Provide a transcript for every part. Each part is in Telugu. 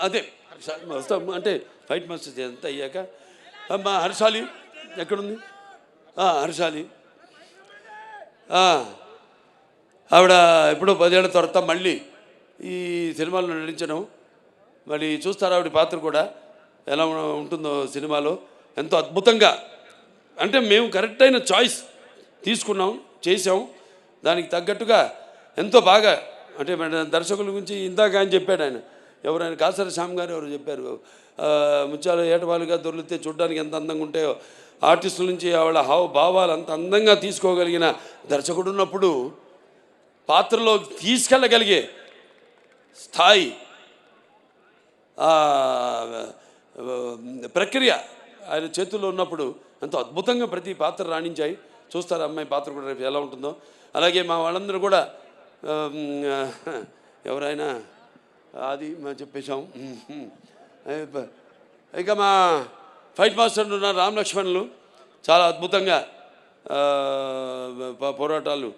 అదే వస్తాం. అంటే ఫైట్ మాస్టర్స్ ఎంత అయ్యాక మా హర్షాలి ఎక్కడుంది? హర్షాలి. ఆవిడ ఎప్పుడో పదేళ్ళ తర్వాత మళ్ళీ ఈ సినిమాలో నటించడం. మళ్ళీ చూస్తారు ఆవిడ పాత్ర కూడా? ఎలా ఉంటుందో సినిమాలో? ఎంతో అద్భుతంగా. అంటే మేము కరెక్ట్ అయిన చాయిస్ తీసుకున్నాం చేసాం దానికి తగ్గట్టుగా ఎంతో బాగా అంటే దర్శకుల గురించి ఇందాక అని చెప్పాడు ఆయన. ఎవరైనా కాసర శ్యామ్ గారు? ఎవరు చెప్పారు? ముత్యాలు ఏటవాలుగా దొరికితే చూడడానికి ఎంత అందంగా ఉంటాయో. ఆర్టిస్టుల నుంచి వాళ్ళ హావ భావాలు అంత అందంగా తీసుకోగలిగిన దర్శకుడు ఉన్నప్పుడు పాత్రలో తీసుకెళ్ళగలిగే స్థాయి ప్రక్రియ ఆయన చేతుల్లో ఉన్నప్పుడు ఎంతో అద్భుతంగా ప్రతి పాత్ర రాణించాయి. చూస్తారు అమ్మాయి పాత్ర కూడా రేపు ఎలా ఉంటుందో. అలాగే మా వాళ్ళందరూ కూడా ఎవరైనా అది మేము. చెప్పేశాం ఇక మా ఫైట్ మాస్టర్ ఉన్న రామ్ లక్ష్మణులు చాలా అద్భుతంగా పోరాటాలు.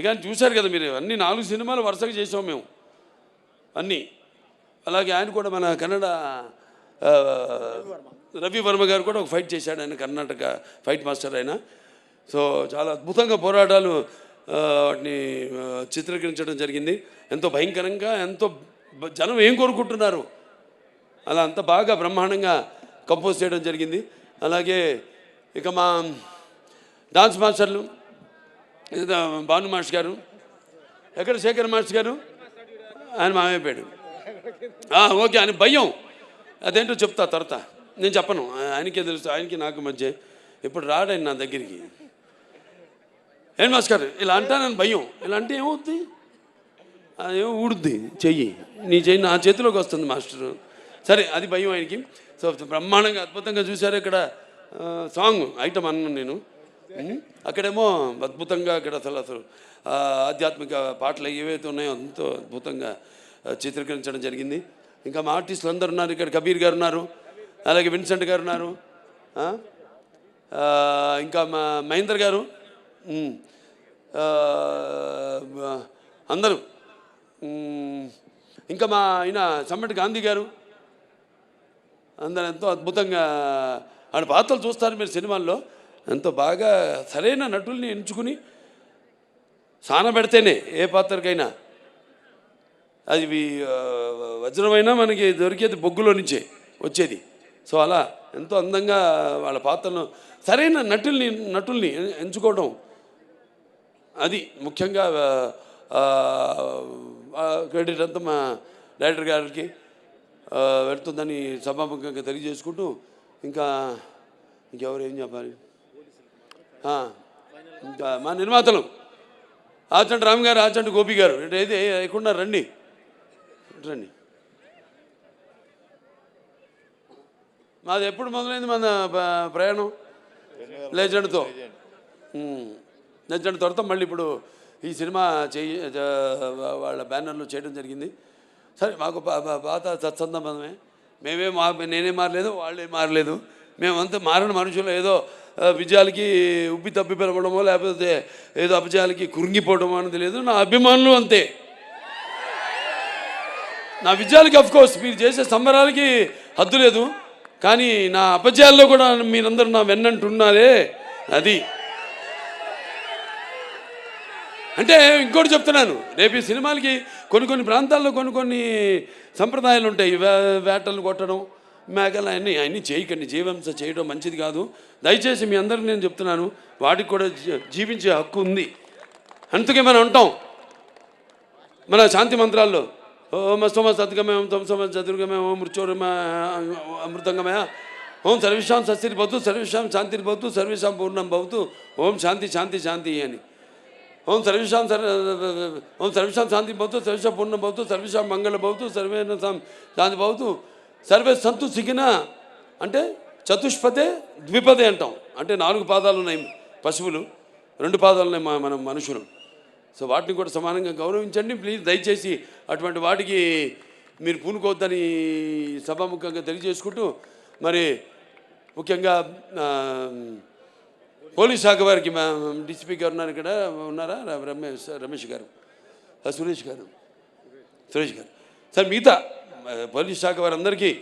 ఇక చూశారు కదా మీరు అన్ని నాలుగు సినిమాలు వరుసగా చేసాం మేము. అన్నీ. అలాగే ఆయన కూడా మన కన్నడ రవి వర్మ గారు కూడా ఒక ఫైట్ చేశాడు ఆయన కర్ణాటక ఫైట్ మాస్టర్ ఆయన. సో చాలా అద్భుతంగా పోరాటాలు వాటిని చిత్రీకరించడం జరిగింది. ఎంతో భయంకరంగా ఎంతో జనం ఏం కోరుకుంటున్నారు? అలా అంత బాగా బ్రహ్మాండంగా కంపోజ్ చేయడం జరిగింది. అలాగే ఇక మా డాన్స్ మాస్టర్లు భాను మాస్టర్ గారు ఎక్కడ శేఖర్ మాస్టర్ గారు? ఆయన మామైపోయాడు ఓకే ఆయన భయం. అదేంటో చెప్తా తర్వాత. నేను చెప్పను. ఆయనకే తెలుసు ఆయనకి నాకు మధ్య ఇప్పుడు రాడాయన నా దగ్గరికి. ఏం మాస్టర్ ఇలా అంటానని భయం. ఇలా అంటే ఏమవుతుంది ఏమో ఊడుద్ది చెయ్యి. నీ చెయ్యి నా చేతిలోకి వస్తుంది మాస్టర్. సరే అది భయం ఆయనకి. సో బ్రహ్మాండంగా అద్భుతంగా చూశారు ఇక్కడ సాంగ్ ఐటమ్ అన్నాను నేను. అక్కడేమో అద్భుతంగా అక్కడ అసలు అసలు ఆధ్యాత్మిక పాటలు ఏవైతే ఉన్నాయో ఎంతో అద్భుతంగా చిత్రీకరించడం జరిగింది. ఇంకా మా ఆర్టిస్టులు అందరు ఉన్నారు ఇక్కడ. కబీర్ గారు ఉన్నారు. అలాగే విన్సెంట్ గారు ఉన్నారు. ఇంకా మా మహేందర్ గారు. అందరూ. ఇంకా మా ఆయన సమ్మటి గాంధీ గారు అందరూ ఎంతో అద్భుతంగా ఆడ పాత్రలు చూస్తారు మీరు సినిమాల్లో. ఎంతో బాగా సరైన నటుల్ని ఎంచుకుని సానబెడితేనే ఏ పాత్రకైనా. అది వజ్రమైనా మనకి దొరికేది బొగ్గులో నుంచే వచ్చేది. సో అలా ఎంతో అందంగా వాళ్ళ పాత్రను సరైన నటుల్ని నటుల్ని ఎంచుకోవడం అది ముఖ్యంగా క్రెడిట్ అంతా మా డైరెక్టర్ గారికి వెళ్తుందని సభాముఖంగా తెలియజేసుకుంటూ ఇంకా ఇంకెవరు ఏం చెప్పాలి? ఇంకా మా నిర్మాతలు ఆచండి రామ్ గారు ఆచండి గోపి గారు అయితే ఎక్కడున్నా రండి. రండి. మాది ఎప్పుడు మొదలైంది మన ప్రయాణం? లెజెండ్తో. లెజెండ్. తర్వాత మళ్ళీ ఇప్పుడు ఈ సినిమా చేయి వాళ్ళ బ్యానర్లో చేయడం జరిగింది. సరే మాకు పాత సత్సంబంధమే మేమే మా నేనే మారలేదు వాళ్ళే మారలేదు. మేమంతా మారిన మనుషులు ఏదో విజయాలకి ఉబ్బి తప్పి పిలవడమో లేకపోతే ఏదో అపజయాలకి కురింగిపోవడమో అనేది లేదు నా అభిమానులు అంతే. నా విజయాలకి అఫ్కోర్స్ మీరు చేసే సంబరాలకి హద్దు లేదు. కానీ నా అపజయాల్లో కూడా మీరందరూ నా వెన్నంటున్నారే. అది. అంటే ఇంకోటి చెప్తున్నాను. రేపు ఈ సినిమాలకి కొన్ని కొన్ని ప్రాంతాల్లో కొన్ని కొన్ని సంప్రదాయాలు ఉంటాయి. వే- వేటలు కొట్టడం మేకలు అన్నీ అన్నీ చేయకండి. జీవంస చేయడం మంచిది కాదు. దయచేసి మీ అందరిని నేను చెప్తున్నాను వాటికి కూడా జీ- జీవించే హక్కు ఉంది. అందుకే మనం ఉంటాం మన శాంతి మంత్రాల్లో ఓం అస్తమ సద్గమే ఓం తంసమ చతుర్గమే ఓం మృత్యోర్మ అమృతంగమయ ఓం సర్వేషాం సస్తిర్ భవతు సర్వేషాం శాంతిర్భవతు సర్వేషాం పూర్ణం భవతు ఓం శాంతి శాంతి శాంతి అని. ఓం సర్వేషాం సర్ ఓం సర్వేషాం శాంతి భవతు సర్వేషాం పూర్ణం భవతు సర్వేషాం మంగళ భవతు సర్వే శాంతి భవతు. సర్వే సంతు సిగిన అంటే చతుష్పదే ద్విపదే అంటాం. అంటే నాలుగు పాదాలు ఉన్నాయి పశువులు రెండు పాదాలు ఉన్నాయి మా- మనం మనుషులు. సో వాటిని కూడా సమానంగా గౌరవించండి. ప్లీజ్ దయచేసి అటువంటి వాటికి మీరు పూనుకోవద్దని సభాముఖంగా తెలియజేసుకుంటూ మరి ముఖ్యంగా పోలీస్ శాఖ వారికి మా డిసిపి గారు ఉన్నారు ఇక్కడ. ఉన్నారా? ర- రమేష్ రమేష్ గారు. సురేష్ గారు. సురేష్ గారు. సార్ మిగతా పోలీస్ శాఖ వారందరికీ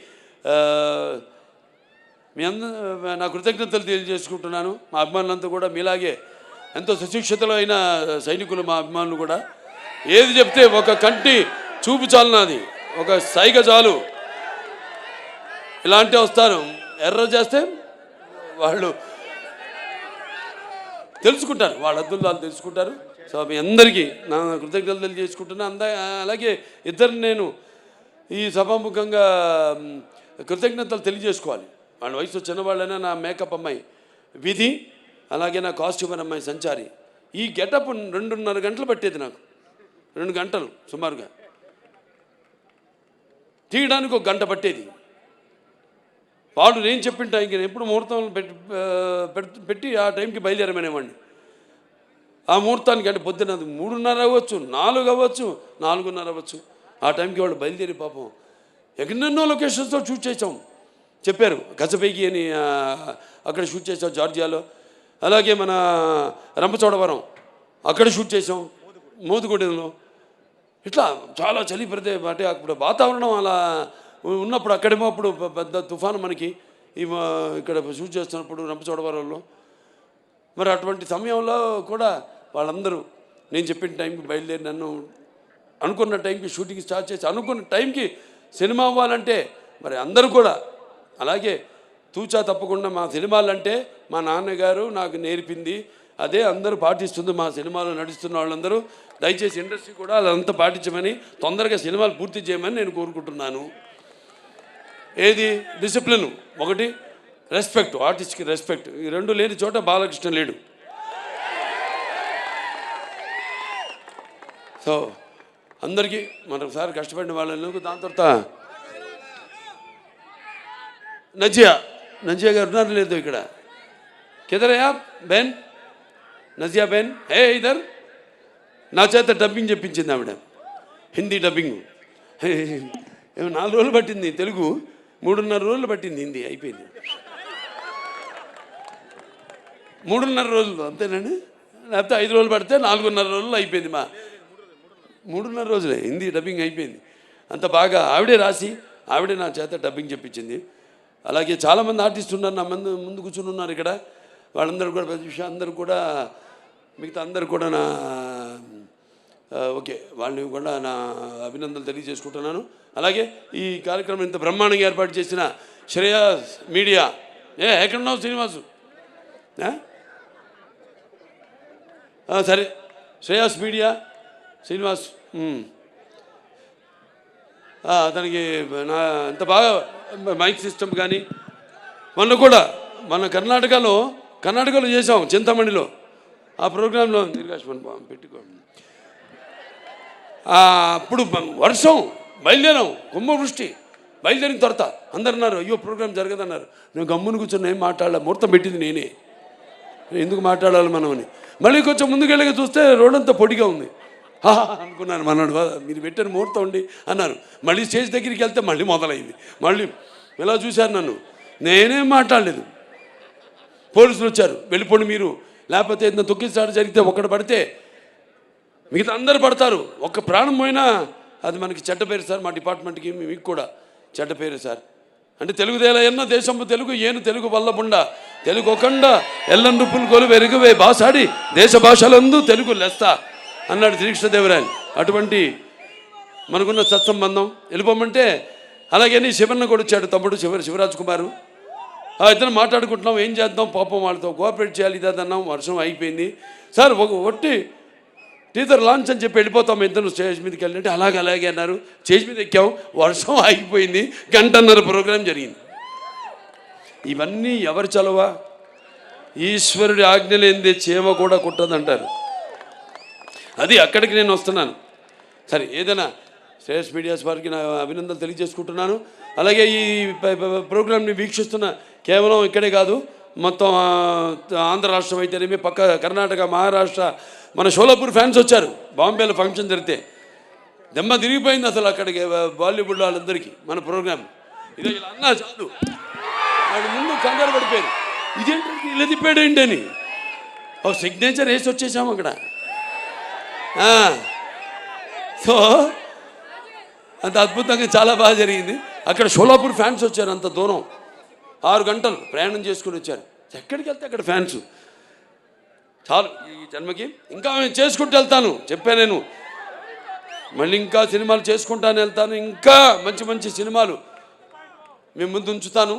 మీ అంద నా కృతజ్ఞతలు తెలియజేసుకుంటున్నాను. మా అభిమానులంతా కూడా మీలాగే ఎంతో సుశిక్షితులు అయిన సైనికులు మా అభిమానులు కూడా. ఏది చెప్తే ఒక కంటి చూపు చాలు నాది. ఒక సైగ చాలు. ఇలాంటి వస్తారు. ఎర్ర చేస్తే వాళ్ళు తెలుసుకుంటారు. వాళ్ళ అద్దులు వాళ్ళు తెలుసుకుంటారు. సో మీ అందరికీ నా కృతజ్ఞతలు తెలియజేసుకుంటున్నా. అంద అలాగే ఇద్దరు నేను ఈ సభాముఖంగా కృతజ్ఞతలు తెలియజేసుకోవాలి. వాళ్ళ వయసు చిన్నవాళ్ళైనా నా మేకప్ అమ్మాయి విధి అలాగే నా కాస్ట్యూమర్ అమ్మాయి సంచారి. ఈ గెటప్ రెండున్నర గంటలు పట్టేది నాకు. రెండు గంటలు సుమారుగా. తీయడానికి ఒక గంట పట్టేది. వాడు నేను చెప్పిన టైంకి నేను ఎప్పుడు ముహూర్తం పెట్టి పెట్టి ఆ టైంకి బయలుదేరమనేవాడిని ఆ ముహూర్తానికి అంటే పొద్దున మూడున్నర అవ్వచ్చు నాలుగు అవ్వచ్చు నాలుగున్నర అవ్వచ్చు. ఆ టైంకి వాళ్ళు బయలుదేరి పాపం ఎన్నెన్నో లొకేషన్స్తో షూట్ చేసాం చెప్పారు గజపైకి అని అక్కడ షూట్ చేసాం జార్జియాలో. అలాగే మన రంపచోడవరం అక్కడ షూట్ చేసాం మోదుగూడెంలో. ఇట్లా చాలా చలి ప్రదే అంటే అప్పుడు వాతావరణం అలా ఉన్నప్పుడు అక్కడేమో అప్పుడు పెద్ద తుఫాను మనకి. ఇక్కడ షూట్ చేస్తున్నప్పుడు రంపచోడవరంలో. మరి అటువంటి సమయంలో కూడా వాళ్ళందరూ నేను చెప్పిన టైంకి బయలుదేరి నన్ను అనుకున్న టైంకి షూటింగ్ స్టార్ట్ చేసి అనుకున్న టైంకి సినిమా అవ్వాలంటే మరి అందరూ కూడా అలాగే తూచా తప్పకుండా మా సినిమాలంటే మా నాన్నగారు నాకు నేర్పింది. అదే అందరూ పాటిస్తుంది మా సినిమాలో నడుస్తున్న వాళ్ళందరూ. దయచేసి ఇండస్ట్రీ కూడా అదంతా పాటించమని తొందరగా సినిమాలు పూర్తి చేయమని నేను కోరుకుంటున్నాను. ఏది? డిసిప్లిన్. ఒకటి రెస్పెక్ట్. ఆర్టిస్ట్కి రెస్పెక్ట్. ఈ రెండు లేని చోట బాలకృష్ణ లేడు. సో అందరికీ మరొకసారి కష్టపడిన వాళ్ళని దాని తర్వాత? నజియా నజియా గారు ఉన్నారు లేదు ఇక్కడ. కిదరయా బెన్? నజియా బెన్? హే ఇదర్? నా చేత డబ్బింగ్ చెప్పించింది ఆవిడ. హిందీ డబ్బింగ్. నాలుగు రోజులు పట్టింది తెలుగు. మూడున్నర రోజులు పట్టింది హిందీ అయిపోయింది. మూడున్నర రోజులు అంతేనండి? లేకపోతే ఐదు రోజులు పడితే నాలుగున్నర రోజులు అయిపోయింది మా. మూడున్నర రోజులే హిందీ డబ్బింగ్ అయిపోయింది. అంత బాగా ఆవిడే రాసి ఆవిడే నా చేత డబ్బింగ్ చెప్పించింది. అలాగే చాలామంది ఆర్టిస్టులు ఉన్నారు నా మంది ముందు కూర్చుని ఉన్నారు ఇక్కడ. వాళ్ళందరూ కూడా ప్రతి విషయం అందరూ కూడా మిగతా అందరూ కూడా నా ఓకే వాళ్ళని కూడా నా అభినందనలు తెలియజేసుకుంటున్నాను. అలాగే ఈ కార్యక్రమం ఇంత బ్రహ్మాండంగా ఏర్పాటు చేసిన శ్రేయాస్ మీడియా. ఏ ఎక్కడున్నావు శ్రీనివాసు? సరే శ్రేయాస్ మీడియా శ్రీనివాస్ అతనికి నా ఎంత బాగా మైక్ సిస్టమ్ కానీ మొన్న కూడా మన కర్ణాటకలో కర్ణాటకలో చేసాం చింతమణిలో. ఆ ప్రోగ్రాంలో దీర్ఘాశ్మన్ పెట్టుకో. అప్పుడు వర్షం బయలుదేరాం కుంభవృష్టి. బయలుదేరిన తర్వాత అందరు అన్నారు అయ్యో ప్రోగ్రాం జరగదన్నారు. నేను గమ్మున కూర్చొని ఏం మాట్లాడలే ముహూర్తం పెట్టింది నేనే. ఎందుకు మాట్లాడాలి మనం అని మళ్ళీ కొంచెం ముందుకెళ్ళగా చూస్తే రోడ్ అంతా పొడిగా ఉంది. అనుకున్నాను మనడు మీరు పెట్టిన ముహూర్తం ఉండి అన్నారు. మళ్ళీ స్టేజ్ దగ్గరికి వెళ్తే మళ్ళీ మొదలైంది. మళ్ళీ ఇలా చూశారు నన్ను? నేనేం మాట్లాడలేదు. పోలీసులు వచ్చారు. వెళ్ళిపోండి మీరు. లేకపోతే ఏదైనా తొక్కిసాడు జరిగితే ఒక్కడ పడితే మిగతా అందరు పడతారు. ఒక్క ప్రాణం పోయినా అది మనకి చెడ్డ పేరు సార్ మా డిపార్ట్మెంట్కి మీకు కూడా చెడ్డ పేరు సార్. అంటే తెలుగుదేల ఎన్న దేశంపు తెలుగు ఏను తెలుగు వల్లబుండ తెలుగు ఒకండ ఎల్లం రుప్పులు కొలు వెరుగువే బాసాడి. దేశ భాషలందు తెలుగు లెస్త అన్నాడు శ్రీకృష్ణదేవరాయలు. అటువంటి మనకున్న సత్సంబంధం. వెళ్ళిపోమంటే అలాగే నీ శివన్న కూడా వచ్చాడు తమ్ముడు శివ శివరాజ్ కుమారు. ఆ ఇద్దరు మాట్లాడుకుంటున్నాం ఏం చేద్దాం పాపం వాళ్ళతో కోఆపరేట్ చేయాలి ఇది అన్నాం వర్షం అయిపోయింది సార్ ఒక ఒట్టి టీజర్ లాంచ్ అని చెప్పి వెళ్ళిపోతాం ఇద్దరు స్టేజ్ మీదకి వెళ్ళంటే అలాగే అలాగే అన్నారు. స్టేజ్ మీద ఎక్కాం. వర్షం ఆగిపోయింది. గంటన్నర ప్రోగ్రాం జరిగింది. ఇవన్నీ ఎవరి చలవా? ఈశ్వరుడి ఆజ్ఞ చేమ కూడా కుట్టదంటారు. అది అక్కడికి నేను వస్తున్నాను. సరే ఏదైనా శ్రేయస్ మీడియాస్ వారికి నా అభినందనలు తెలియజేసుకుంటున్నాను. అలాగే ఈ ప్రోగ్రామ్ని వీక్షిస్తున్న కేవలం ఇక్కడే కాదు మొత్తం ఆంధ్ర రాష్ట్రం అయితేనేమి పక్క కర్ణాటక మహారాష్ట్ర మన షోలాపూర్ ఫ్యాన్స్ వచ్చారు. బాంబేలో ఫంక్షన్ జరిగితే. దెమ్మ తిరిగిపోయింది అసలు అక్కడికి బాలీవుడ్ వాళ్ళందరికీ మన ప్రోగ్రామ్ ఇది ఇలా అన్నా చాలు. వాడు ముందు కంగారు పడిపోయారు. ఇదేంటి ఇలా తిప్పాడు ఏంటి అని. ఒక సిగ్నేచర్ వేసి వచ్చేసాము అక్కడ. సో అంత అద్భుతంగా చాలా బాగా జరిగింది. అక్కడ షోలాపూర్ ఫ్యాన్స్ వచ్చారు అంత దూరం. ఆరు గంటలు ప్రయాణం చేసుకుని వచ్చారు. ఎక్కడికి వెళ్తే అక్కడ ఫ్యాన్స్? చాలు ఈ జన్మకి ఇంకా నేను చేసుకుంటూ వెళ్తాను చెప్పా నేను మళ్ళీ ఇంకా సినిమాలు చేసుకుంటాను వెళ్తాను ఇంకా మంచి మంచి సినిమాలు మేము ముందు ఉంచుతాను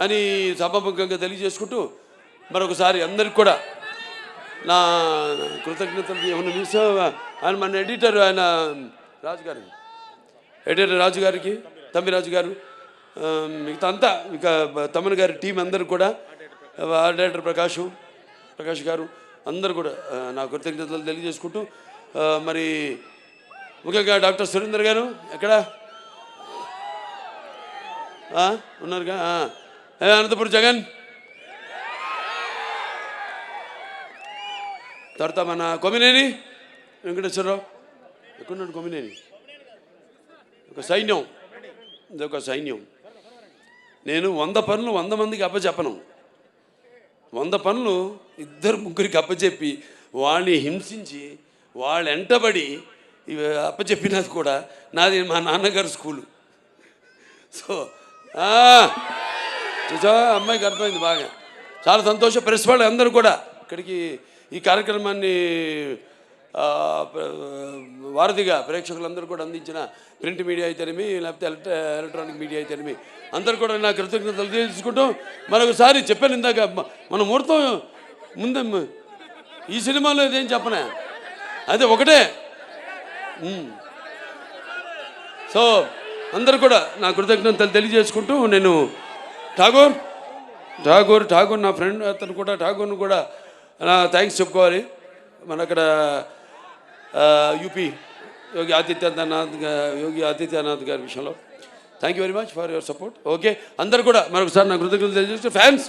అని సభాముఖంగా తెలియజేసుకుంటూ మరొకసారి అందరికి కూడా నా కృతజ్ఞతలు ఏమైనా మిస్ ఆయన మన ఎడిటర్ ఆయన రాజుగారు ఎడిటర్ రాజుగారికి తమ్మి రాజు గారు మిగతా అంతా ఇక తమ్మన్ గారి టీం అందరు కూడా ఆర్ట్ డైరెక్టర్ ప్రకాష్ ప్రకాష్ గారు అందరు కూడా నా కృతజ్ఞతలు తెలియజేసుకుంటూ మరి ముఖ్యంగా డాక్టర్ సురేందర్ గారు ఎక్కడ? ఉన్నారుగా అనంతపురం జగన్. తర్వాత మన కొమినేని వెంకటేశ్వరరావు. ఎక్కడున్నాడు కొమినేని? ఒక సైన్యం. ఇదొక సైన్యం. నేను వంద పనులు వంద మందికి అప్పచెప్పను. వంద పనులు ఇద్దరు ముగ్గురికి అప్పచెప్పి వాళ్ళని హింసించి వాళ్ళు ఎంటబడి ఇవి అప్పచెప్పినది కూడా నాది మా నాన్నగారు స్కూలు. సో చూసా అమ్మాయికి అర్థమైంది బాగా. చాలా సంతోషం ప్రెస్ వాళ్ళు అందరూ కూడా ఇక్కడికి ఈ కార్యక్రమాన్ని వారధిగా ప్రేక్షకులందరూ కూడా అందించిన ప్రింట్ మీడియా అయితేనేమి లేకపోతే ఎలక్ట్ర ఎలక్ట్రానిక్ మీడియా అయితేనేమి అందరూ కూడా నా కృతజ్ఞతలు తెలుసుకుంటూ మరొకసారి చెప్పాను ఇందాక మన ముహూర్తం ముందే ఈ సినిమాలో ఇదేం చెప్పనా? అదే ఒకటే. సో అందరు కూడా నా కృతజ్ఞతలు తెలియజేసుకుంటూ నేను ఠాగూర్ ఠాగూర్ ఠాగూర్ నా ఫ్రెండ్ అతను కూడా ఠాగూర్ను కూడా నా థ్యాంక్స్ చెప్పుకోవాలి. మన అక్కడ యూపీ యోగి ఆదిత్యనాథ్ యోగి ఆదిత్యనాథ్ గారి విషయంలో. Thank you very much for your support okay అందరు కూడా మరొకసారి నా కృతజ్ఞతలు తెలియజేస్తే ఫ్యాన్స్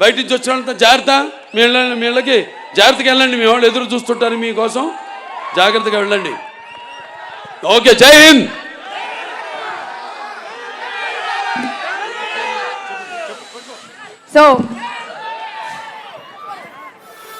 బయట నుంచి వచ్చినంత జాగ్రత్త. మీ మీ ఇళ్ళకి జాగ్రత్తగా వెళ్ళండి. మీ వాళ్ళు ఎదురు చూస్తుంటారు మీకోసం జాగ్రత్తగా వెళ్ళండి. ఓకే జై హింద్. సో